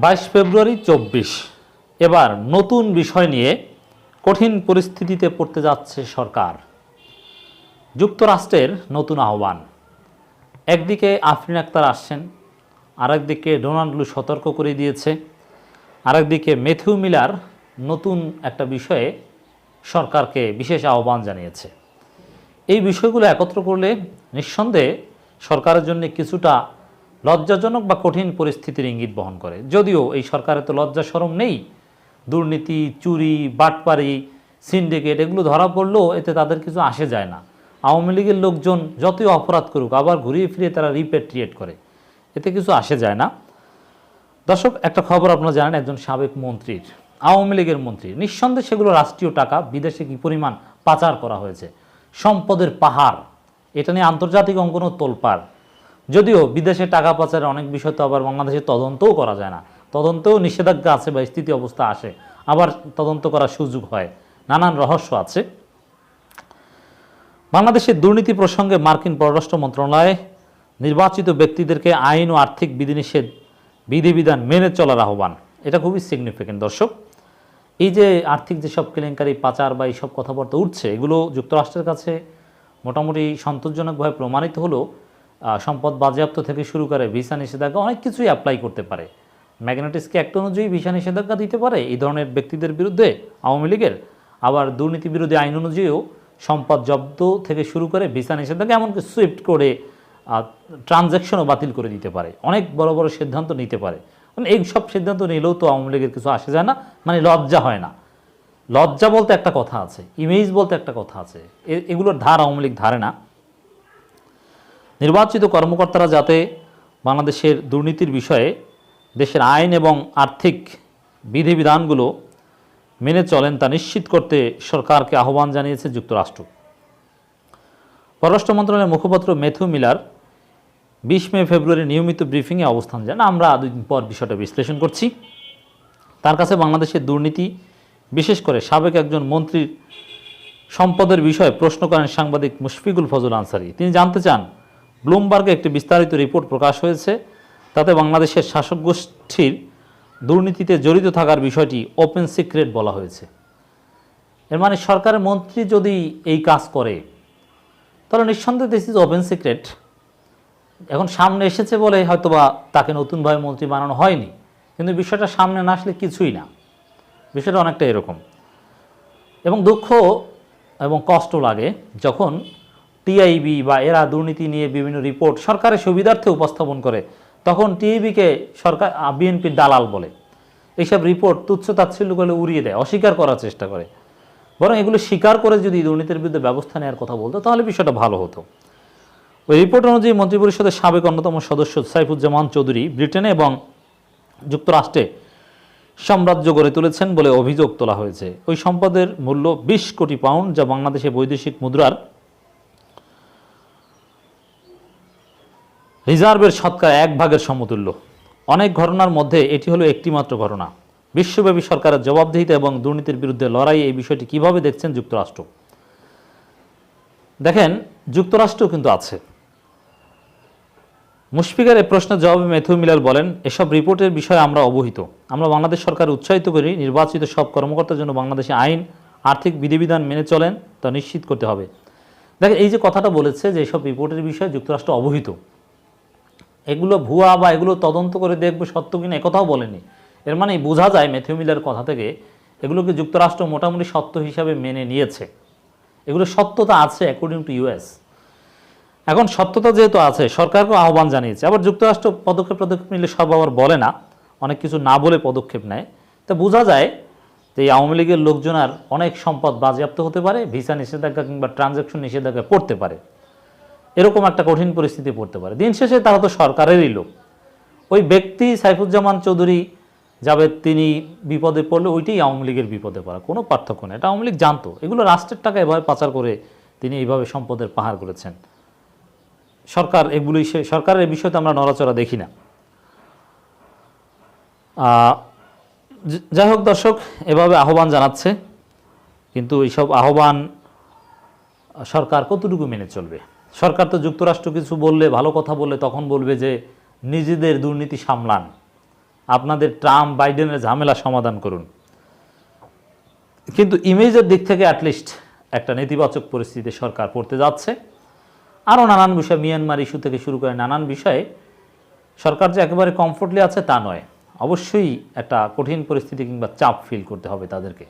বাইশ ফেব্রুয়ারি চব্বিশ। এবার নতুন বিষয় নিয়ে কঠিন পরিস্থিতিতে পড়তে যাচ্ছে সরকার। যুক্তরাষ্ট্রের নতুন আহ্বান। একদিকে আফরিন আক্তার আসছেন, আরেকদিকে ডোনাল্ড লু সতর্ক করে দিয়েছে, আরেকদিকে মেথিউ মিলার নতুন একটা বিষয়ে সরকারকে বিশেষ আহ্বান জানিয়েছে। এই বিষয়গুলো একত্র করলে নিঃসন্দেহে সরকারের জন্য কিছুটা লজ্জাজনক বা কঠিন পরিস্থিতির ইঙ্গিত বহন করে। যদিও এই সরকারের তো লজ্জা সরম নেই। দুর্নীতি, চুরি, বাটপারি, সিন্ডিকেট এগুলো ধরা পড়লেও এতে তাদের কিছু আসে যায় না। আওয়ামী লীগের লোকজন যতই অপরাধ করুক, আবার ঘুরিয়ে ফিরিয়ে তারা রিপেট্রিয়েট করে। এতে কিছু আসে যায় না। দর্শক, একটা খবর আপনারা জানেন, একজন সাবেক মন্ত্রীর, আওয়ামী লীগের মন্ত্রী। নিঃসন্দেহে সেগুলো রাষ্ট্রীয় টাকা, বিদেশে কি পরিমাণ পাচার করা হয়েছে? সম্পদের পাহাড়, এটা নিয়ে আন্তর্জাতিক অঙ্কনও তোলপাড়। যদিও বিদেশে টাকা পাচারের অনেক বিষয় তো আবার বাংলাদেশে তদন্তও করা যায় না। তদন্তেও নিষেধাজ্ঞা আছে বা স্থিতি অবস্থা আসে। আবার তদন্ত করার সুযোগ হয়। নানান রহস্য আছে। বাংলাদেশের দুর্নীতি প্রসঙ্গে মার্কিন পররাষ্ট্র মন্ত্রণালয় নির্বাচিত ব্যক্তিদেরকে আইন ও আর্থিক বিধিনিষেধ বিধিবিধান মেনে চলার আহ্বান। এটা খুবই সিগনিফিকেন্ট দর্শক। এই যে আর্থিক যেসব কেলেঙ্কারি পাচার বা এইসব কথাবার্তা উঠছে এগুলো যুক্তরাষ্ট্রের কাছে মোটামুটি সন্তোষজনকভাবে প্রমাণিত আহ, সম্পদ বাজেয়াপ্ত থেকে শুরু করে ভিসা নিষেধাজ্ঞা অনেক কিছুই অ্যাপ্লাই করতে পারে। ম্যাগনেটিসকে একটা অনুযায়ী ভিসা নিষেধাজ্ঞা দিতে পারে। এই ধরনের ব্যক্তিদের বিরুদ্ধে আওয়ামী লীগের আবার দুর্নীতি বিরোধী আইন অনুযায়ীও সম্পদ জব্দ থেকে শুরু করে ভিসা নিষেধাজ্ঞা এমনকি সুইফট করে ট্রানজ্যাকশনও বাতিল করে দিতে পারে। অনেক বড় বড় সিদ্ধান্ত নিতে পারে। মানে এই সব সিদ্ধান্ত নিলেও তো আওয়ামী লীগের কিছু আসে যায় না মানে লজ্জা হয় না। লজ্জা বলতে একটা কথা আছে ইমেজ বলতে একটা কথা আছে। এগুলোর ধার আওয়ামী লীগ ধারে না। নির্বাচিত কর্মকর্তারা যাতে বাংলাদেশের দুর্নীতির বিষয়ে দেশের আইন এবং আর্থিক বিধিবিধানগুলো মেনে চলেন তা নিশ্চিত করতে সরকারকে আহ্বান জানিয়েছে যুক্তরাষ্ট্র। পররাষ্ট্র মন্ত্রণালয়ের মুখপাত্র মেথু মিলার বিশ মে ফেব্রুয়ারি নিয়মিত ব্রিফিংয়ে অবস্থান যান। আমরা দুই দিন পর বিষয়টা বিশ্লেষণ করছি। তার কাছে বাংলাদেশের দুর্নীতি, বিশেষ করে সাবেক একজন মন্ত্রীর সম্পদের বিষয়ে প্রশ্ন করেন সাংবাদিক মুশফিকুল ফজল আনসারি। তিনি জানতে চান ব্লুমবার্গে একটি বিস্তারিত রিপোর্ট প্রকাশ হয়েছে, তাতে বাংলাদেশের শাসক গোষ্ঠীর দুর্নীতিতে জড়িত থাকার বিষয়টি ওপেন সিক্রেট বলা হয়েছে। এর মানে সরকারের মন্ত্রী যদি এই কাজ করে, তাহলে নিঃসন্দেহে দিস ইজ ওপেন সিক্রেট এখন সামনে এসেছে বলে হয়তোবা তাকে নতুনভাবে মন্ত্রী বানানো হয়নি, কিন্তু বিষয়টা সামনে না আসলে কিছুই না। বিষয়টা অনেকটা এরকম। এবং দুঃখ এবং কষ্ট লাগে যখন টিআইবি বা এরা দুর্নীতি নিয়ে বিভিন্ন রিপোর্ট সরকারের সুবিধার্থে উপস্থাপন করে, তখন টিআইবিকে সরকার বিএনপির দালাল বলে। এইসব রিপোর্ট তুচ্ছ তাচ্ছিল্য করে উড়িয়ে দেয়, অস্বীকার করার চেষ্টা করে। বরং এগুলো স্বীকার করে যদি দুর্নীতির বিরুদ্ধে ব্যবস্থা নেওয়ার কথা বলতো, তাহলে বিষয়টা ভালো হতো। ওই রিপোর্ট অনুযায়ী মন্ত্রিপরিষদের সাবেক অন্যতম সদস্য সাইফুজ্জামান চৌধুরী ব্রিটেনে এবং যুক্তরাষ্ট্রে সাম্রাজ্য গড়ে তুলেছেন বলে অভিযোগ তোলা হয়েছে। ওই সম্পদের মূল্য বিশ কোটি পাউন্ড, যা বাংলাদেশে বৈদেশিক মুদ্রার রিজার্ভের শতকরা এক ভাগের সমতুল্য। অনেক ঘটনার মধ্যে এটি হলো একটি মাত্র ঘটনা। বিশ্বব্যাপী সরকারের জবাবদিহিতা এবং দুর্নীতির বিরুদ্ধে লড়াই, এই বিষয়টি কীভাবে দেখছেন যুক্তরাষ্ট্র? দেখেন, যুক্তরাষ্ট্র কিন্তু আছে। মুশফিকের এই প্রশ্নের জবাবে মেথু মিলার বলেন, এসব রিপোর্টের বিষয়ে আমরা অবহিত। আমরা বাংলাদেশ সরকার উৎসাহিত করি, নির্বাচিত সব কর্মকর্তার জন্য বাংলাদেশে আইন, আর্থিক বিধিবিধান মেনে চলেন, তা নিশ্চিত করতে হবে। দেখেন, এই যে কথাটা বলেছে যে এইসব রিপোর্টের বিষয়ে যুক্তরাষ্ট্র অবহিত এগুলো ভুয়া বা এগুলো তদন্ত করে দেখবে সত্য কিনা একথাও বলেনি। এর মানে বোঝা যায় ম্যাথিউ মিলার কথা থেকে এগুলোকে যুক্তরাষ্ট্র মোটামুটি সত্য হিসাবে মেনে নিয়েছে। এগুলো সত্যতা আছে অ্যাকর্ডিং টু ইউএস এখন সত্যতা যেহেতু আছে, সরকারকে আহ্বান জানিয়েছে। আবার যুক্তরাষ্ট্র পদক্ষেপ পদক্ষেপ নিলে সব আবার বলে না, অনেক কিছু না বলে পদক্ষেপ নেয়। তা বোঝা যায় যে এই আওয়ামী লীগের লোকজন আর অনেক সম্পদ বাজেয়াপ্ত হতে পারে, ভিসা নিষেধাজ্ঞা কিংবা ট্রানজ্যাকশন নিষেধাজ্ঞা পড়তে পারে। এরকম একটা কঠিন পরিস্থিতি পড়তে পারে। দিন শেষে তারা তো সরকারেরই লোক। ওই ব্যক্তি সাইফুজ্জামান চৌধুরী যাবে, তিনি বিপদে পড়লে ওইটাই আওয়ামী লীগের বিপদে পড়া। কোনো পার্থক্য নেই। এটা আওয়ামী লীগ জানতো। এগুলো রাষ্ট্রের টাকা এভাবে পাচার করে তিনি এইভাবে সম্পদের পাহাড় করেছেন। সরকার এগুলি সে- সরকারের বিষয়তে আমরা নড়াচড়া দেখি না। যাই হোক দর্শক, এভাবে আহ্বান জানাচ্ছে। কিন্তু এইসব আহ্বান সরকার কতটুকু মেনে চলবে? সরকার তো যুক্তরাষ্ট্র কিছু বললে, ভালো কথা বললে তখন বলবে যে নিজেদের দুর্নীতি সামলান। আপনাদের ট্রাম্প, বাইডেনের ঝামেলা সমাধান করুন। কিন্তু ইমেজের দিক থেকে অ্যাটলিস্ট একটা নেতিবাচক পরিস্থিতিতে সরকার পড়তে যাচ্ছে। আরও নানান বিষয়, মিয়ানমার ইস্যু থেকে শুরু করে নানান বিষয়ে সরকার যে একেবারে কমফোর্টলি আছে তা নয়। অবশ্যই একটা কঠিন পরিস্থিতি কিংবা চাপ ফিল করতে হবে তাদেরকে।